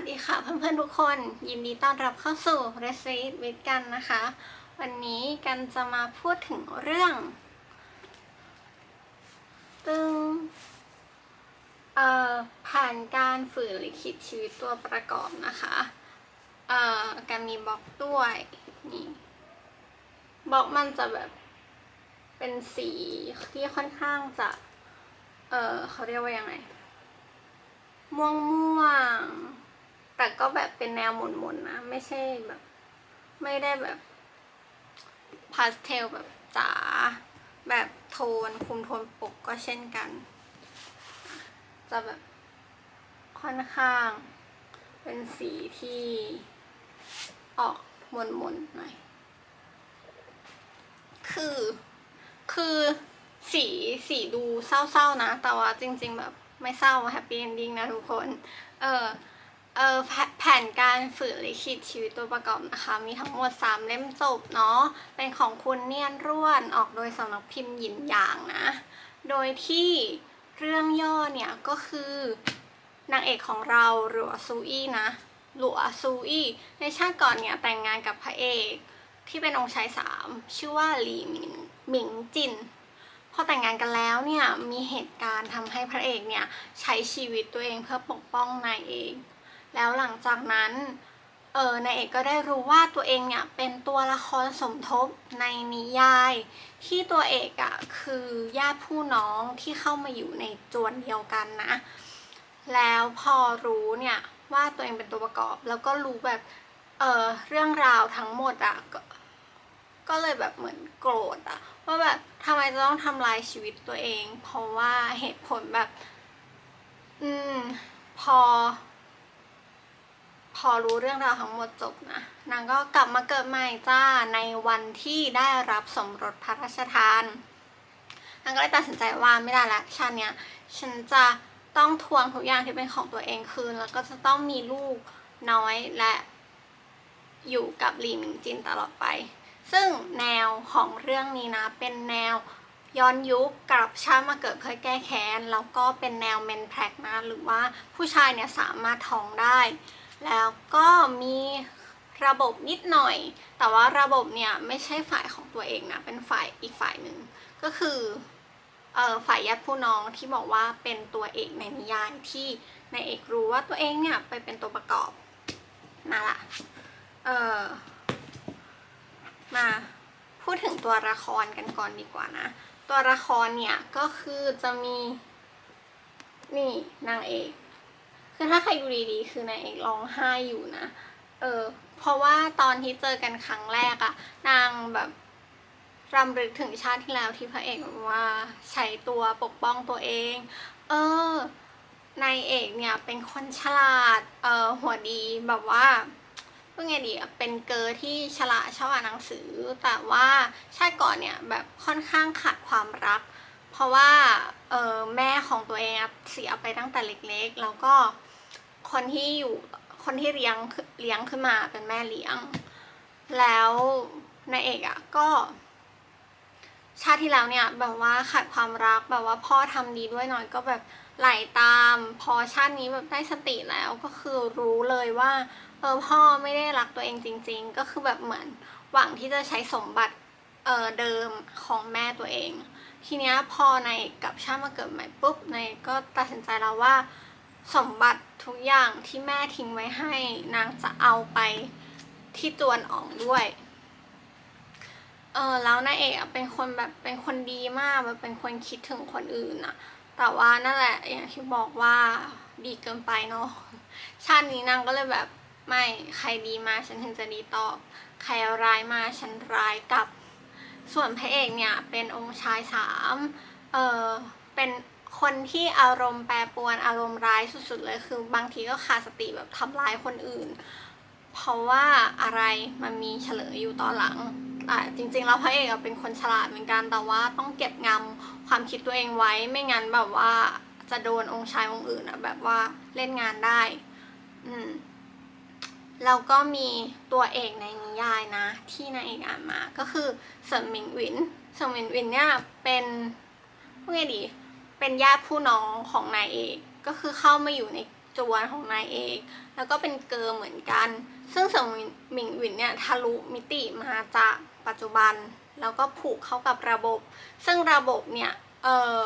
สดีค่ะเพื่อนๆทุกคนยินดีต้อนรับเข้าสู่ r e c i p e with กันนะคะ วันนี้กันจะมาพูดถึงเรื่องตึงเอ่อผ่านการฝืนลิขิตชีวิตตัวประกอบนะคะเอ่อกันมีบล็อกด้วยนี่บล็อกมันจะแบบเป็นสีที่ค่อนข้างจะเออเขาเรียกว่ายังไงม่วงม่วง แต่ก็แบบเป็นแนวหม่นๆนะ ไม่ใช่แบบ ไม่ได้แบบพาสเทลแบบจ๋าแบบโทนคุมโทนปกก็เช่นกัน จะแบบค่อนข้าง เป็นสีที่ออกมนๆหน่อย คือ คือสีสีดูเศร้าๆนะ แต่ว่าจริง ๆ แบบไม่เศร้าแฮปปี้เอนดิ้งนะทุกคน เออ เออแผแผนการฝืนลิขิตชีวิตตัวประกอบนะคะ มีทั้งหมด 3 เล่มจบเนาะเป็นของคุณเนียนร่วนออกโดยสำนักพิมพ์หยินหยางนะ โดยที่เรื่องย่อเนี่ยก็คือนางเอกของเราหลัวซูอี้นะหลัวซูอี้ในชาติก่อนเนี่ยแต่งงานกับพระเอกที่เป็นองค์ชายสามชื่อว่าหลีหมิงหมิงจินพอแต่งงานกันแล้วเนี่ยมีเหตุการณ์ทำให้พระเอกเนี่ยใช้ชีวิตตัวเองเพื่อปกป้องนายเอง แล้วหลังจากนั้นเออนายเอกก็ได้รู้ว่าตัวเองเนี่ยเป็นตัวละครสมทบในนิยาย ที่ตัวเอกอะ่ะคือญาติผู้น้องที่เข้ามาอยู่ในจวนเดียวกันนะ แล้วพอรู้เนี่ยว่าตัวเองเป็นตัวประกอบ แล้วก็รู้แบบเออเรื่องราวทั้งหมดอะ่ะก็ก็เลยแบบเหมือนโกรธอะว่าแบบทำไมจะต้องทำลายชีวิตตัวเอง เพราะว่าเหตุผลแบบ อืมพอ พอรู้เรื่องราวทั้งหมดจบนะ นางก็กลับมาเกิดใหม่จ้าในวันที่ได้รับสมรสพระราชทาน นางก็เลยตัดสินใจว่าไม่ได้ละชาติเนี้ยฉันจะต้องทวงทุกอย่างที่เป็นของตัวเองคืน แล้วก็จะต้องมีลูกน้อยและอยู่กับหลีหมิงจินตลอดไป ซึ่งแนวของเรื่องนี้นะ เป็นแนวย้อนยุคกลับชาติมาเกิดเพื่อแก้แค้น แล้วก็เป็นแนวเมนแพรกนะ หรือว่าผู้ชายเนี่ยสามารถท้องได้ แล้วก็มีระบบนิดหน่อย แต่ว่าระบบเนี่ยไม่ใช่ฝ่ายของตัวเองนะ เป็นฝ่ายอีกฝ่ายหนึ่ง ก็คือเออฝ่ายญาติผู้น้องที่บอกว่าเป็นตัวเอกในนิยายที่นายเอกรู้ว่าตัวเองเนี่ยไปเป็นตัวประกอบนั่นแหละเออมาพูดถึงตัวละครกันก่อนดีกว่านะ ตัวละครเนี่ยก็คือจะมีนี่นางเอก คือถ้าใครดูดีๆ คือนางเอกร้องไห้อยู่นะ เออ เพราะว่าตอนที่เจอกันครั้งแรกอะนางแบบรำลึกถึงชาติที่แล้วที่พระเอกว่าใช้ตัวปกป้องตัวเอง เออนายเอกเนี่ยเป็นคนฉลาด เออหัวดีแบบว่าว่าไงดีเป็นเกอร์ที่ฉลาดชอบอ่านหนังสือ แต่ว่าชาติก่อนเนี่ยแบบค่อนข้างขาดความรัก เพราะว่าเออแม่ของตัวเองอะเสียไปตั้งแต่เล็กๆ แล้วก็ คนที่อยู่คนที่เลี้ยงเลี้ยงขึ้นมาเป็นแม่เลี้ยง แล้วนายเอกอะก็ ชาติที่แล้วเนี่ย แบบว่าขาดความรักแบบว่าพ่อทำดีด้วยหน่อยก็แบบไหลตาม พอชาตินี้แบบได้สติแล้วก็คือรู้เลยว่าเออพ่อไม่ได้รักตัวเองจริง ๆ ก็คือแบบเหมือนหวังที่จะใช้สมบัติเออเดิมของแม่ตัวเอง ทีเนี้ยพอในกลับชาติมาเกิดใหม่ปุ๊บในก็ตัดสินใจแล้วว่า สมบัติทุกอย่างที่แม่ทิ้งไว้ให้นางจะเอาไปที่จวนอองด้วย เออแล้วนายเอกเป็นคนแบบเป็นคนดีมากแบบเป็นคนคิดถึงคนอื่นอะแต่ว่านั่นแหละอย่างที่บอกว่าดีเกินไปเนาะชาตินี้นางก็เลยแบบไม่ใครดีมาฉันถึงจะดีตอบ ใครร้ายมาฉันร้ายกลับ ส่วนพระเอกเนี่ยเป็นองค์ชายสามเออเป็น คนที่อารมณ์แปรปรวนอารมณ์ร้ายสุดๆเลยคือบางทีก็ขาดสติแบบทำร้ายคนอื่น เพราะว่าอะไรมันมีเฉลยอยู่ตอนหลังอะจริงๆแล้วพระเอกเป็นคนฉลาดเหมือนกันแต่ว่าต้องเก็บงำความคิดตัวเองไว้ไม่งั้นแบบว่าจะโดนองค์ชายองค์อื่นอะแบบว่าเล่นงานได้ อืมแล้วก็มีตัวเอกในนิยายนะ ที่นายเอกอ่านมาก็คือเซินหมิงหวินเซินหมิงหวินเนี่ยเป็นพูดไงดี เป็นญาติผู้น้องของนายเอกก็คือเข้ามาอยู่ในจวนของนายเอกแล้วก็เป็นเกอร์เหมือนกัน ซึ่งสริงหมิงหวินเนี่ยทะลุมิติมาจากปัจจุบัน แล้วก็ผูกเข้ากับระบบ ซึ่งระบบเนี่ยเออ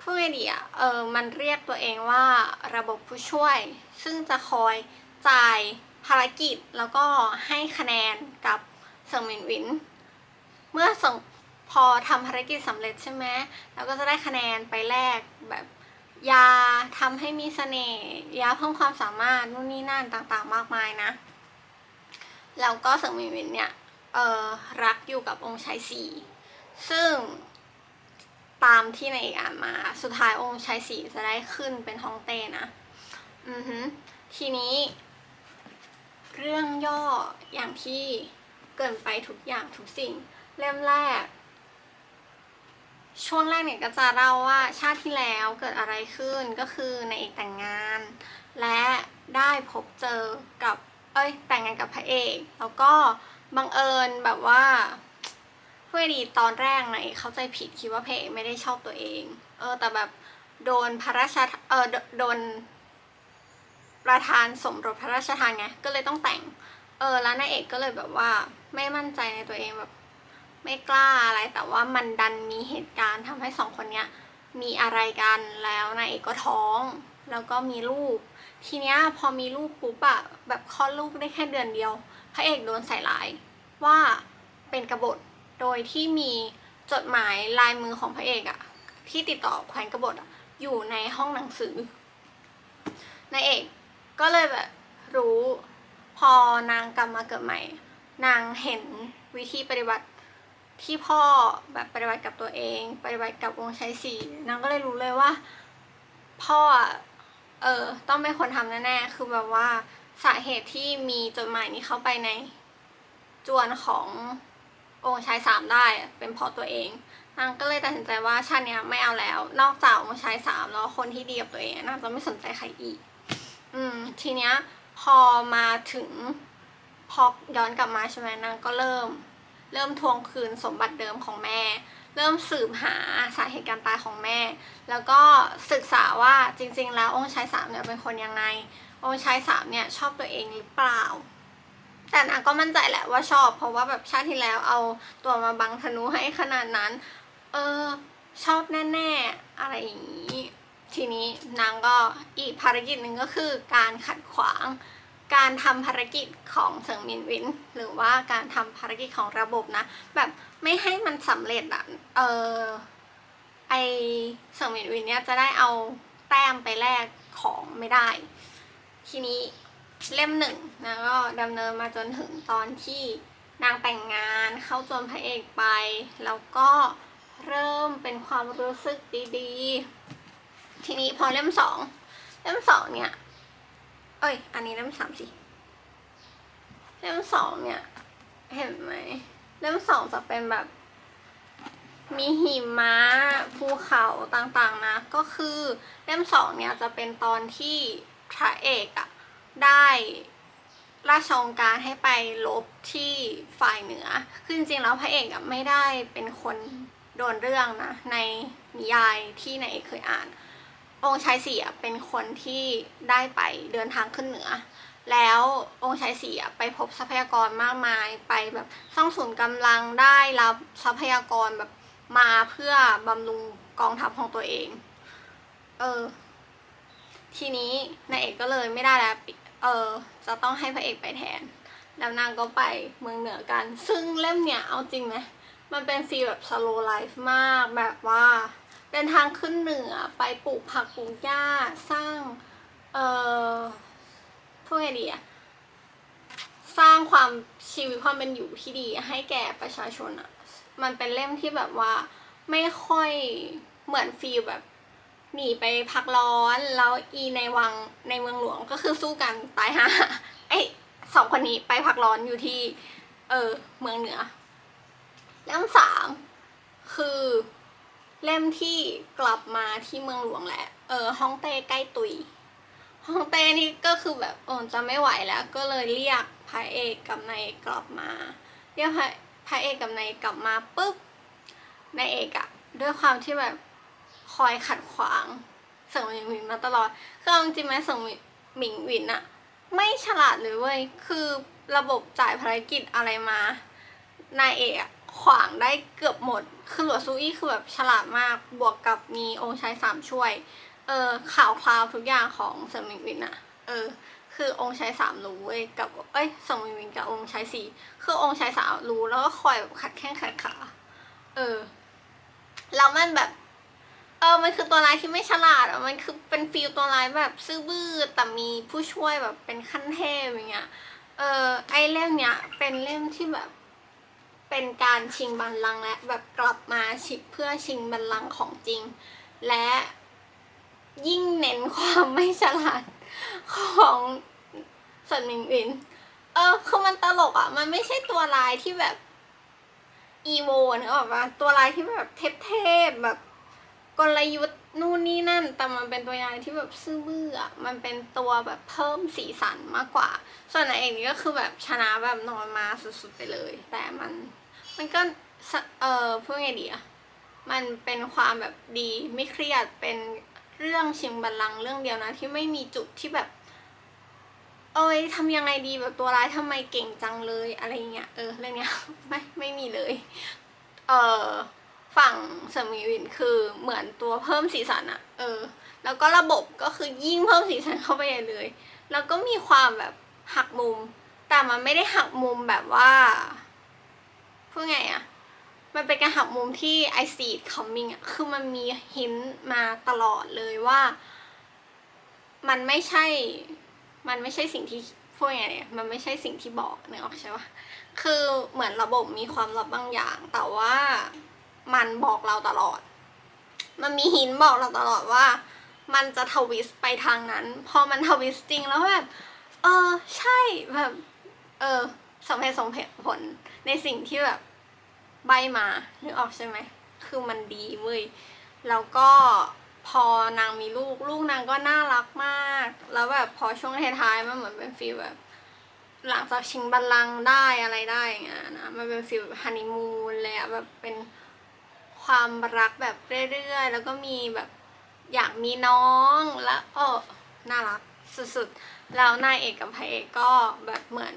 พูดไงดีอะเออมันเรียกตัวเองว่าระบบผู้ช่วย ซึ่งจะคอยจ่ายภารกิจแล้วก็ให้คะแนนกับเสริงหมิงหวิน เมื่อส่ง พอทำภารกิจสำเร็จใช่ไหมเราก็จะได้คะแนนไปแลกแบบยาทำให้มีเสน่ห์ยาเพิ่มความสามารถนู่นนี่นั่นต่างๆ มากมายนะ แล้วก็เสริงมิงหวินเนี่ยเออรักอยู่กับองค์ชายสีซึ่งตามที่ในเอกอ่านมาสุดท้ายองค์ชายสีจะได้ขึ้นเป็นฮ่องเต้นะ อือฮึทีนี้ เรื่องย่ออย่างที่เกินไปทุกอย่างทุกสิ่ง เล่มแรก ช่วงแรกเนี่ยก็จะเล่าว่าชาติที่แล้วเกิดอะไรขึ้นก็คือในเอกแต่งงาน และได้พบเจอกับเอ้ยแต่งงานกับพระเอก แล้วก็บังเอิญแบบว่าเพื่อดีตอนแรกนะเอกเข้าใจผิดคิดว่าพเอกไม่ได้ชอบตัวเอง เออแต่แบบโดนพระราชเออโดโดนประธานสมรสพระราชทานไงก็เลยต้องแต่ง เออแล้วนายเอกก็เลยแบบว่าไม่มั่นใจในตัวเองแบบ ไม่กล้าอะไรแต่ว่ามันดันมีเหตุการณ์ทำให้สองคนเนี้ยมีอะไรกันแล้วนายเอกก็ท้อง แล้วก็มีลูก ทีเนี้ยพอมีลูกปุ๊บอะแบบคลอดลูกได้แค่เดือนเดียว พระเอกโดนใส่ร้ายว่าเป็นกบฏโดยที่มีจดหมายลายมือของพระเอกอะที่ติดต่อแขวนกบฏอะอยู่ในห้องหนังสือนายเอกก็เลยแบบรู้พอนางกลับมาเกิดใหม่ นางเห็นวิธีปฏิบัติ ที่พ่อแบบปฏิบัติกับตัวเอง ปฏิบัติกับวงชัยศรีนางก็เลยรู้เลยว่า พ่อเออต้องเป็นคนทำแน่ๆคือแบบว่าสาเหตุที่มีจดหมายนี้เข้าไปในจวนขององค์ชายสามได้เป็นเพราะตัวเองนางก็เลยตัดสินใจว่าชาติเนี้ยไม่เอาแล้ว นอกจากองค์ชายสามแล้วคนที่ดีกับตัวเองนางจะไม่สนใจใครอีก อืม ทีเนี้ยพอมาถึงพอย้อนกลับมาใช่ไหมนางก็เริ่ม เริ่มทวงคืนสมบัติเดิมของแม่ เริ่มสืบหาสาเหตุการตายของแม่ แล้วก็ศึกษาว่าจริง ๆ แล้วองค์ชายสามเนี่ยเป็นคนยังไง องค์ชายสามเนี่ยชอบตัวเองหรือเปล่า แต่นางก็มั่นใจแหละว่าชอบ เพราะว่าแบบชาติที่แล้วเอาตัวมาบังธนูให้ขนาดนั้น เออชอบแน่ๆอะไรอย่างนี้ ทีนี้นางก็อีกภารกิจหนึ่งก็คือการขัดขวาง การทำภารกิจของเสิงมินวิน หรือว่าการทำภารกิจของระบบนะ แบบไม่ให้มันสำเร็จอะเออไอเสิงมินวินเนี่ยจะได้เอาแต้มไปแลกของไม่ได้ ทีนี้เล่มหนึ่งนะก็ดำเนินมาจนถึงตอนที่นางแต่งงานเข้าจนพระเอกไป แล้วก็เริ่มเป็นความรู้สึกดีๆ ทีนี้พอเล่มสองเล่มสองเนี่ย เอ้ย อันนี้เล่มสามสิ เล่มสองเนี่ย เห็นไหม เล่มสองจะเป็นแบบ มีหิมะภูเขาต่างๆนะ ก็คือเล่มสองเนี่ยจะเป็นตอนที่พระเอกอะได้ราชองการให้ไปลบที่ฝ่ายเหนือ คือจริงๆแล้วพระเอกอะไม่ได้เป็นคนโดนเรื่องนะ ในนิยายที่นายเอกเคยอ่าน องค์ชายสี่เป็นคนที่ได้ไปเดินทางขึ้นเหนือ แล้วองค์ชายสี่ไปพบทรัพยากรมากมาย ไปแบบสร้างศูนย์กำลังได้รับทรัพยากรแบบมาเพื่อบำรุงกองทัพของตัวเอง เออ ทีนี้นายเอกก็เลยไม่ได้แล้ว เออ จะต้องให้พระเอกไปแทน แล้วนางก็ไปเมืองเหนือกัน ซึ่งเล่มเนี้ยเอาจริงไหมมันเป็นฟีลแบบ slow life มากแบบว่า เดินทางขึ้นเหนือไปปลูกผักปลูกหญ้าสร้าง เอ่อพูดไงดีอะสร้างความชีวิตความเป็นอยู่ที่ดีให้แก่ประชาชนอะมันเป็นเล่มที่แบบว่าไม่ค่อยเหมือนฟีลแบบหนีไปพักร้อนแล้วอีในวังในเมืองหลวงก็คือสู้กันตายห่าไอ้สองคนนี้ไปพักร้อนอยู่ที่ เออเมืองเหนือเล่มสามคือ เล่มที่กลับมาที่เมืองหลวงแหละเออฮ่องเต้ใกล้ตุยฮ่องเต้นี่ก็คือแบบเออจะไม่ไหวแล้ว ก็เลยเรียกพระเอกกับนายเอกกลับมาเรียกพระพระเอกกับนายเอกกลับมาปุ๊บนายเอกอะด้วยความที่แบบคอยขัดขวางเสริงหมิงหวินมาตลอดคือเอาจริงไหมเสริงหมิงหวินอะไม่ฉลาดเลยเว้ยคือระบบจ่ายภารกิจอะไรมานายเอกอะขวางได้เกือบหมด คือหลวซูอี้คือแบบฉลาดมากบวกกับมีองค์ชายสามช่วย เออข่าวคราวทุกอย่างของเสริมหมิงวินอะเออ คือองค์ชายสามรู้เว้ยกับเอ้ยเสริมหมิงวินกับองค์ชายสี่คือองค์ชายสามรู้แล้วก็คอยแบบขัดแข้งขัดขาเออแล้วมันแบบ เออ มันคือตัวร้ายที่ไม่ฉลาดอะมันคือเป็นฟีลตัวร้ายแบบซื่อบื้อแต่มีผู้ช่วยแบบเป็นขั้นเทพอย่างเงี้ย เออไอเล่มเนี้ย เป็นเล่มที่แบบ เป็นการชิงบัลลังก์และแบบกลับมาชิเพื่อชิงบัลลังก์ของจริง และยิ่งเน้นความไม่ฉลาดของสันมิงวิน เออคือมันตลกอะ มันไม่ใช่ตัวร้ายที่แบบอีโวนึกออกปะตัวร้ายที่แบบเทพๆแบบกลยุทธ์นู่นนี่นั่น แต่มันเป็นตัวร้ายที่แบบซื่อบื้ออะมันเป็นตัวแบบเพิ่มสีสันมากกว่า ส่วนนางเอกนี่ก็คือแบบชนะแบบนอนมาสุดๆไปเลย แต่มัน มันก็เออพูดไงดีอะมันเป็นความแบบดีไม่เครียดเป็นเรื่องชิงบัลลังก์เรื่องเดียวนะที่ไม่มีจุดที่แบบ เอ้ยทำยังไงดีแบบตัวร้ายทำไมเก่งจังเลยอะไรเงี้ยเออเรื่องเนี้ยไม่ไม่มีเลย เออฝั่งสมีวินคือเหมือนตัวเพิ่มสีสันอะเออ แล้วก็ระบบก็คือยิ่งเพิ่มสีสันเข้าไปเลย แล้วก็มีความแบบหักมุม แต่มันไม่ได้หักมุมแบบว่า พูดไงอะมันเป็นการหักมุมที่ I see it coming อะคือมันมีหินมาตลอดเลยว่า มันไม่ใช่ มันไม่ใช่สิ่งที่พูดไงเนี่ยมันไม่ใช่สิ่งที่บอกเนึกออกใช่ปะคือเหมือนระบบมีความลับบางอย่าง แต่ว่ามันบอกเราตลอด มันมีหินบอกเราตลอดว่า มันจะทวิสต์ไปทางนั้น พอมันทวิสต์จริงแล้วแบบ เออ ใช่แบบ เออสมเหตุสมผล ในสิ่งที่แบบใบมานึกออกใช่ไหม คือมันดีเว้ยแล้วก็พอนางมีลูกลูกนางก็น่ารักมาก แล้วแบบพอช่วงท้ายๆมันเหมือนเป็นฟีลแบบ หลังจากชิงบัลลังก์ได้อะไรได้อย่างเงี้ยนะมันเป็นฟีลแบบฮันนีมูนเลยอะแบบเป็นความรักแบบเรื่อยๆ แล้วก็มีแบบอยากมีน้องแล้วเออน่ารักสุดๆ แล้วนายเอกกับพระเอกก็แบบเหมือน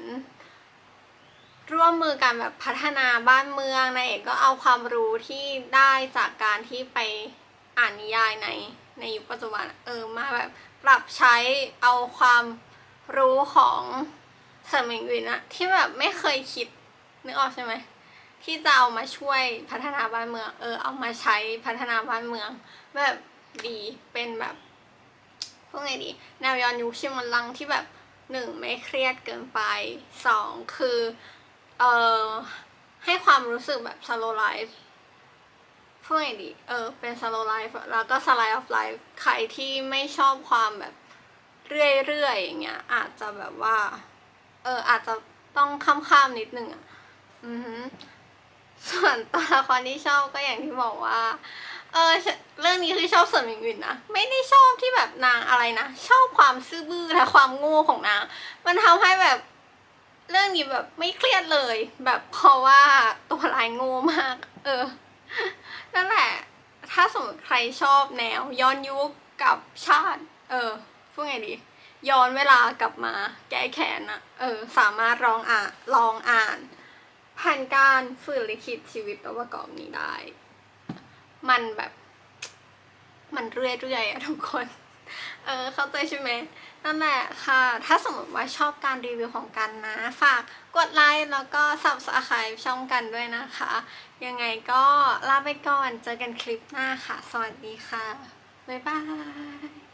ร่วมมือกันแบบพัฒนาบ้านเมืองนายเอกก็เอาความรู้ที่ได้จากการที่ไปอ่านนิยายในในยุคปัจจุบันเออมาแบบปรับใช้เอาความรู้ของเสมิงวินอะที่แบบไม่เคยคิดนึกออกใช่ไหมที่จะเอามาช่วยพัฒนาบ้านเมือง เออ เอามาใช้พัฒนาบ้านเมือง แบบดีเป็นแบบพวกไงดี แนวย้อนยุคชิมันลังที่แบบหนึ่งไม่เครียดเกินไปสองคือ เอ่อให้ความรู้สึกแบบ slow life พูดไงดี เออ เป็น slow life แล้วก็ slice of life ใครที่ไม่ชอบความแบบเรื่อยๆอย่างเงี้ย อาจจะแบบว่า เออ อาจจะต้องข้ามๆนิดนึงอะ อือหือส่วนตัวละครที่ชอบก็อย่างที่บอกว่า เออ เรื่องนี้คือชอบส่วนมิงวินนะ ไม่ได้ชอบที่แบบนางอะไรนะ ชอบความซื่อบื้อและความโง่ของนาง มันทำให้แบบ เรื่องนี้แบบไม่เครียดเลย แบบเพราะว่าตัวลายโง่มาก เออ นั่นแหละ ถ้าสมมติใครชอบแนว ย้อนยุคกับชาติ เออพูดไงดี ย้อนเวลากลับมา แก้แค้นอะเออ สามารถลองอ่านลองอ่านแผนการฝืนลิขิตชีวิตประกอบนี้ได้ มันแบบ มันเรื่อยๆอะทุกคน เออเข้าใจใช่ไหมนั่นแหละค่ะ ถ้าสมมติว่าชอบการรีวิวของกันนะ ฝากกดไลค์แล้วก็ subscribe ช่องกันด้วยนะคะ ยังไงก็ลาไปก่อน เจอกันคลิปหน้าค่ะ สวัสดีค่ะ บ๊ายบาย